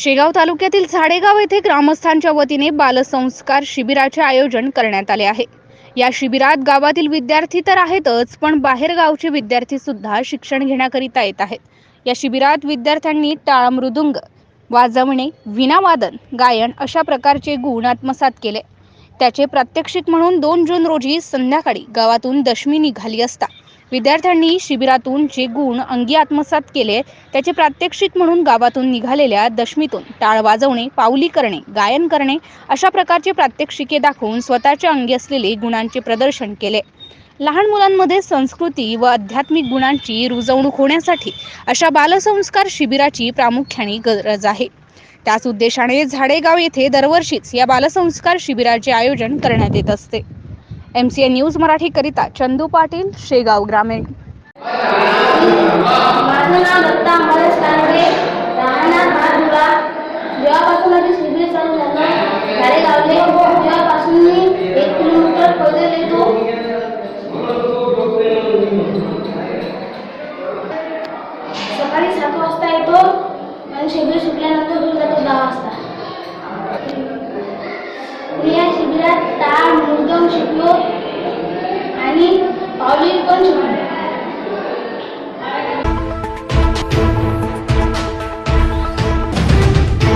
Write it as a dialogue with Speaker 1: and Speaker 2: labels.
Speaker 1: शेगाव तालुक्यातील झाडेगाव येथे ग्रामस्थांच्या वतीने बालसंस्कार शिबिराचे आयोजन करण्यात आले आहे. या शिबिरात गावातील विद्यार्थी तर आहेतच पण बाहेर गावचे विद्यार्थी सुद्धा शिक्षण घेण्याकरिता येत आहेत. या शिबिरात विद्यार्थ्यांनी टाळ मृदुंग वाजवणे विनावादन गायन अशा प्रकारचे गुण आत्मसात केले. त्याचे प्रात्यक्षिक म्हणून दोन जून रोजी संध्याकाळी गावातून दशमी निघाली असता. विद्यार्थ्यांनी शिबिरातून जे गुण अंगी आत्मसात केले त्याचे प्रात्यक्षिक म्हणून गावातून निघालेल्या दशमीतून टाळ वाजवणे पाऊली करणे गायन करणे अशा प्रकारचे प्रात्यक्षिके दाखवून स्वतःच्या अंगी असलेले गुणांचे प्रदर्शन केले. लहान मुलांमध्ये संस्कृती व आध्यात्मिक गुणांची रुजवणूक होण्यासाठी अशा बालसंस्कार शिबिराची प्रामुख्याने गरज आहे. त्याच उद्देशाने झाडेगाव येथे दरवर्षीच या बालसंस्कार शिबिराचे आयोजन करण्यात येत असते. एम सी एन न्यूज मराठीकरिता चंदू पाटील शेगाव ग्रामीण.
Speaker 2: माझं नाव दत्ता अंबादास कानडे राहणार जेव्हापासून शिबिर चालू झालं झाडे लावले तेव्हापासून मी एक किलोमीटर पैदल येतो. सकाळी सात वाजता येतो आणि शिबिर सुटल्यानंतर जातो दहा वाजता. मी या शिबिरात 主播。